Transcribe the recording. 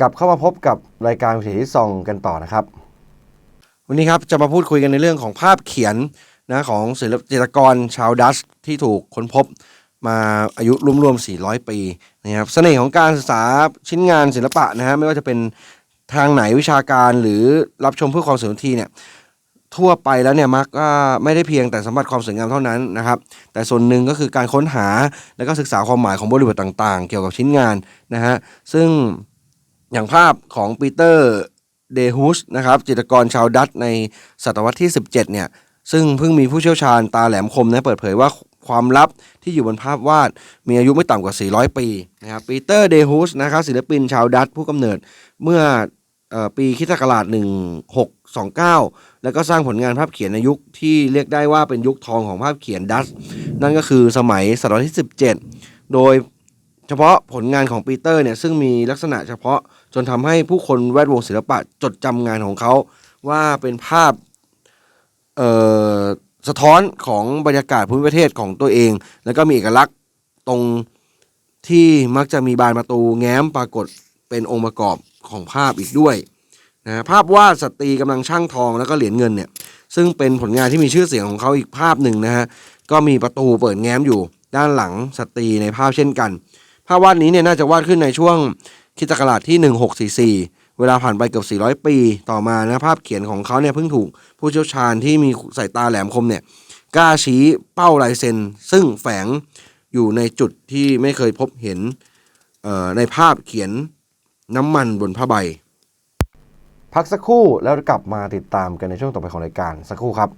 กลับเข้ามาพบกับรายการวิถีที่ซองกันต่อนะครับ วันนี้ครับจะมาพูดคุยกันในเรื่องของภาพเขียนนะของศิลปจิตรกรชาวดัชที่ถูกค้นพบมาอายุรวมๆ 400 ปีนะครับเสน่ห์ของการศึกษาชิ้นงานศิลปะนะฮะไม่ว่าจะเป็นทางไหนวิชาการหรือรับชมเพื่อความสนุกทีเนี่ยทั่วไปแล้วเนี่ยมักก็ไม่ได้เพียงแต่สัมผัสความสวยงามเท่านั้นนะครับแต่ส่วนหนึ่งก็คือการค้นหาและก็ศึกษาความหมายของบริบทต่างๆ เกี่ยวกับชิ้นงานนะฮะซึ่ง อย่างภาพของปีเตอร์เดฮุสนะครับจิตรกรชาวดัตในศตวรรษที่ 17 เนี่ย ซึ่งเพิ่งมีผู้เชี่ยวชาญตาแหลมคมนะเปิดเผยว่าความลับที่อยู่บนภาพวาดมีอายุไม่ต่ำกว่า 400 ปีนะครับปีเตอร์เดฮุสนะครับศิลปินชาวดัตผู้กำเนิดเมื่ออปีคริสตศักราช1629 แล้วก็สร้างผลงานภาพเขียนในยุคที่เรียกได้ว่าเป็นยุคทองของภาพเขียนดัตช์นั่นก็คือสมัยศตวรรษที่ 17 โดย เฉพาะผลงานของปีเตอร์เนี่ยซึ่งมีลักษณะเฉพาะจนทำให้ผู้คนแวดวงศิลปะจดจำงานของเขาว่าเป็นภาพเอ่อสะท้อนของบรรยากาศภูมิประเทศของตัวเอง แล้วก็มีเอกลักษณ์ตรงที่มักจะมีบานประตูแง้มปรากฏเป็นองค์ประกอบของภาพอีกด้วยนะฮะภาพวาดสตรีกำลังช่างทองแล้วก็เหรียญเงินเนี่ยซึ่งเป็นผลงานที่มีชื่อเสียงของเขาอีกภาพหนึ่งนะฮะก็มีประตูเปิดแง้มอยู่ด้านหลังสตรีในภาพเช่นกัน ภาพวาดนี้เนี่ยน่าจะวาดขึ้นในช่วงคริสตศักราชที่ 1644 เวลาผ่านไปเกือบ 400 ปี ต่อมานะภาพเขียนของเขาเนี่ยเพิ่งถูกผู้เชี่ยวชาญที่มีสายตาแหลมคมเนี่ยกล้าชี้เป้าลายเซ็น ซึ่งแฝงอยู่ในจุดที่ไม่เคยพบเห็นในภาพเขียนน้ำมันบนผ้าใบ พักสักครู่แล้วกลับมาติดตามกันในช่วงต่อไปของรายการสักครู่ครับ